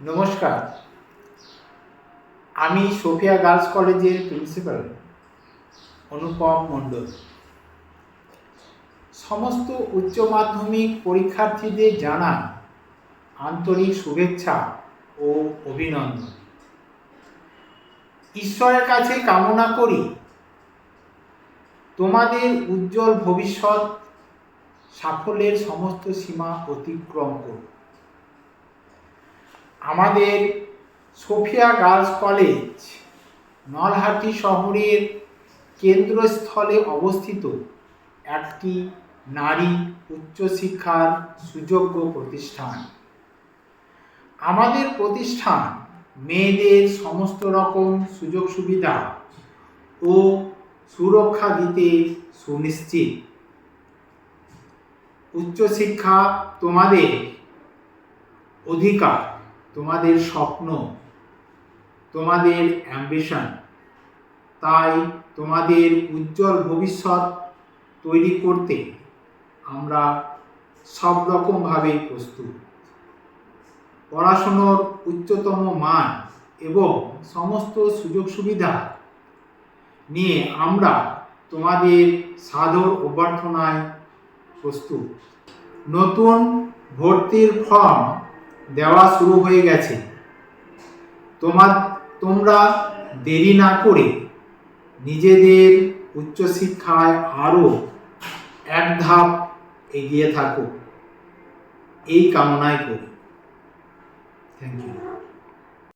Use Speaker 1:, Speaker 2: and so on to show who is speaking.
Speaker 1: নমস্কার। আমি Sophia girls কলেজের প্রিন্সিপাল, অনুপম মণ্ডল। সমস্ত উচ্চ মাধ্যমিক পরীক্ষার্থীদের জানাই আন্তরিক শুভেচ্ছা ও অভিনন্দন। ঈশ্বরের কাছে কামনা করি তোমাদের উজ্জ্বল ভবিষ্যৎ সাফল্যের সমস্ত সীমা অতিক্রম করুক আমাদের সোফিয়া গার্লস কলেজ, নলহাটি শহরের কেন্দ্রস্থলে অবস্থিত একটি নারী উচ্চশিক্ষার সুযোগ্য প্রতিষ্ঠান। আমাদের প্রতিষ্ঠান মেয়েদের সমস্ত রকম সুযোগ সুবিধা ও সুরক্ষা দিতে সুনিশ্চিত। উচ্চশিক্ষা তোমাদের অধিকার। তোমাদের স্বপ্ন, তোমাদের অ্যাম্বিশন তাই তোমাদের উজ্জ্বল ভবিষ্যৎ তৈরি করতে আমরা সব রকমভাবে প্রস্তুত। পড়াশুনোর উচ্চতম মান এবং সমস্ত সুযোগ সুবিধা নিয়ে আমরা তোমাদের সাদর অভ্যর্থনায় প্রস্তুত। নতুন ভর্তির ফর্ম দেওয়া শুরু হয়ে গেছে। তোমার, তোমরা দেরি না করে নিজেদের উচ্চশিক্ষায় আরও এক ধাপ এগিয়ে থাকো। এই কামনাই করি। Thank you